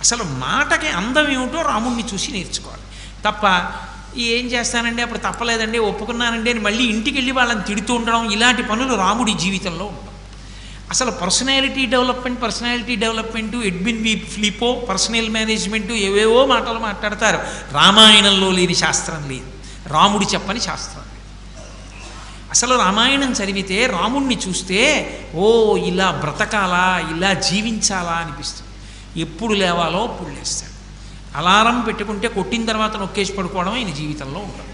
అసలు మాటకి అందం ఏమిటో రాముణ్ణి చూసి నేర్చుకోవాలి. తప్ప ఏం చేస్తానండి? అప్పుడు తప్పలేదండి ఒప్పుకున్నానండి అని మళ్ళీ ఇంటికి వెళ్ళి వాళ్ళని తిడుతూ ఉండడం ఇలాంటి పనులు రాముడి జీవితంలో ఉండవు. అసలు పర్సనాలిటీ డెవలప్మెంట్ పర్సనాలిటీ డెవలప్మెంట్ ఎడ్మిన్ వి ఫ్లిపో పర్సనల్ మేనేజ్మెంట్ ఏవేవో మాటలు మాట్లాడతారు. రామాయణంలో లేని శాస్త్రం లేదు. రాముడి చెప్పని శాస్త్రం అసలు రామాయణం చదివితే రాముణ్ణి చూస్తే ఓ ఇలా బ్రతకాలా ఇలా జీవించాలా అనిపిస్తుంది. ఎప్పుడు లేవాలో అప్పుడు లేస్తాడు. అలారం పెట్టుకుంటే కొట్టిన తర్వాత నొక్కేసి పడుకోవడం ఆయన జీవితంలో ఉంటుంది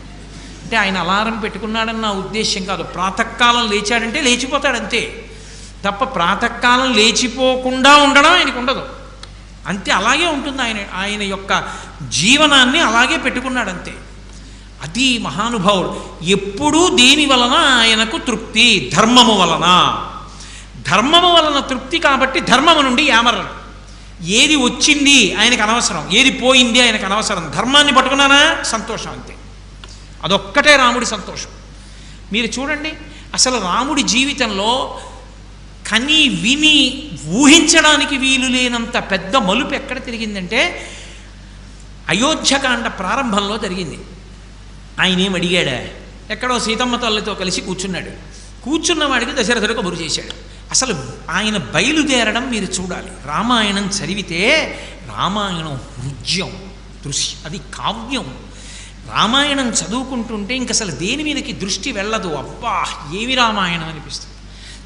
అంటే ఆయన అలారం పెట్టుకున్నాడని నా ఉద్దేశ్యం కాదు. ప్రాతకాలం లేచాడంటే లేచిపోతాడు అంతే. తప్ప ప్రాతకాలం లేచిపోకుండా ఉండడం ఆయనకు ఉండదు. అంతే అలాగే ఉంటుంది ఆయన ఆయన యొక్క జీవనాన్ని అలాగే పెట్టుకున్నాడు అంతే. అది మహానుభావుడు. ఎప్పుడూ దేని వలన ఆయనకు తృప్తి? ధర్మము వలన. ధర్మము వలన తృప్తి కాబట్టి ధర్మము నుండి యామరడు ఏది వచ్చింది ఆయనకు అనవసరం ఏది పోయింది ఆయనకు అనవసరం. ధర్మాన్ని పట్టుకున్నానా? సంతోషం అంతే. అదొక్కటే రాముడి సంతోషం. మీరు చూడండి అసలు రాముడి జీవితంలో కని విని ఊహించడానికి వీలు లేనంత పెద్ద మలుపు ఎక్కడ తిరిగిందంటే అయోధ్యకాండ ప్రారంభంలో జరిగింది. ఆయన ఏం అడిగాడా? ఎక్కడో సీతమ్మ తల్లితో కలిసి కూర్చున్నాడు. కూర్చున్న వాడికి దశరథుడు కబురు చేశాడు. అసలు ఆయన బయలుదేరడం మీరు చూడాలి. రామాయణం చదివితే రామాయణం హృద్యం దృశ్య అది కావ్యం. రామాయణం చదువుకుంటుంటే ఇంక అసలు దేని మీదకి దృష్టి వెళ్ళదు. అబ్బా ఏమి రామాయణం అనిపిస్తుంది.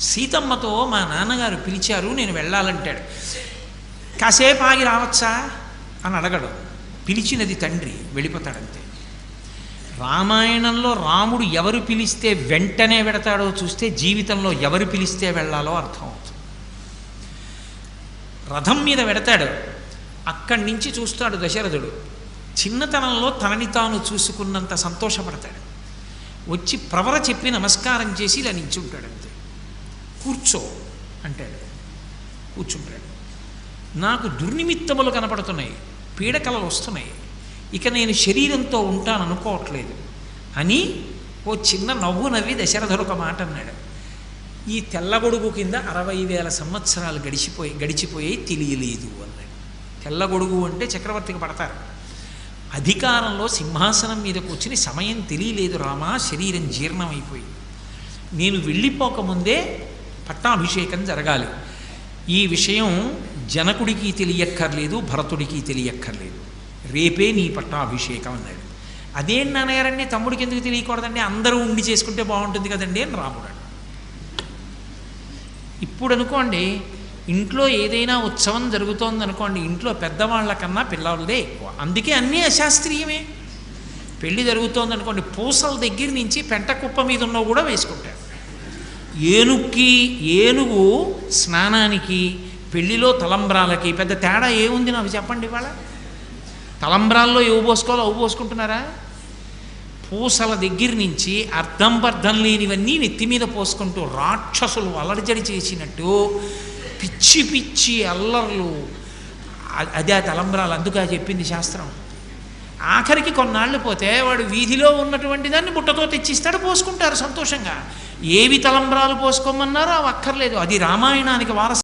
సీతమ్మతో మా నాన్నగారు పిలిచారు నేను వెళ్ళాలంటాడు. కాసేపు ఆగి రావచ్చా? అని అడగడు. పిలిచినది తండ్రి వెళ్ళిపోతాడంతే. రామాయణంలో రాముడు ఎవరు పిలిస్తే వెంటనే వెడతాడో చూస్తే జీవితంలో ఎవరు పిలిస్తే వెళ్ళాలో అర్థం అవుతుంది. రథం మీద వెడతాడు. అక్కడి నుంచి చూస్తాడు దశరథుడు. చిన్నతనంలో తనని తాను చూసుకున్నంత సంతోషపడతాడు. వచ్చి ప్రవర చెప్పి నమస్కారం చేసి ఇలా నించుంటాడు అంతే. కూర్చో అంటాడు. కూర్చుంటాడు. నాకు దుర్నిమిత్తములు కనపడుతున్నాయి. పీడకలలు వస్తున్నాయి. ఇక నేను శరీరంతో ఉంటాను అనుకోవట్లేదు. అని ఓ చిన్న నవ్వు నవ్వి దశరథుడు ఒక మాట అన్నాడు. ఈ తెల్లగొడుగు కింద అరవై వేల సంవత్సరాలు గడిచిపోయి గడిచిపోయి తెలియలేదు అన్నాడు. తెల్లగొడుగు అంటే చక్రవర్తికి పడతారు. అధికారంలో సింహాసనం మీద కూర్చుని సమయం తెలియలేదు రామా శరీరం జీర్ణమైపోయింది. నేను వెళ్ళిపోకముందే పట్టాభిషేకం జరగాలి. ఈ విషయం జనకుడికి తెలియక్కర్లేదు భరతుడికి తెలియక్కర్లేదు. రేపే నీ పట్టాభిషేకం అన్నాడు. అదేం నాన్నగారండి తమ్ముడికి ఎందుకు తెలియకూడదండి? అందరూ ఉండి చేసుకుంటే బాగుంటుంది కదండి అని రాముడు ఇప్పుడు అనుకోండి ఇంట్లో ఏదైనా ఉత్సవం జరుగుతోంది అనుకోండి ఇంట్లో పెద్దవాళ్ళ కన్నా పిల్లలదే ఎక్కువ. అందుకే అన్నీ అశాస్త్రీయమే. పెళ్ళి జరుగుతోంది అనుకోండి పూసల దగ్గర నుంచి పెంట కుప్ప మీద ఉన్నవి కూడా వేసుకుంటారు. ఏనుగుకి ఏనుగు స్నానానికి పెళ్ళిలో తలంబ్రాలకి పెద్ద తేడా ఏముంది నాకు చెప్పండి ఇవాళ? తలంబ్రాల్లో ఏవి పోసుకోవాలో అవు పోసుకుంటున్నారా? పూసల దగ్గర నుంచి అర్థంబర్ధం లేనివన్నీ నెత్తి మీద పోసుకుంటూ రాక్షసులు అలర్జడి చేసినట్టు పిచ్చి పిచ్చి అల్లర్లు. అదే ఆ తలంబ్రాలు అందుకే చెప్పింది శాస్త్రం. ఆఖరికి కొన్నాళ్ళు పోతే వాడు వీధిలో ఉన్నటువంటి దాన్ని బుట్టతో తెచ్చిస్తాడు పోసుకుంటారు సంతోషంగా. ఏవి తలంబ్రాలు పోసుకోమన్నారో అవి అక్కర్లేదు. అది రామాయణానికి వారసత్వం.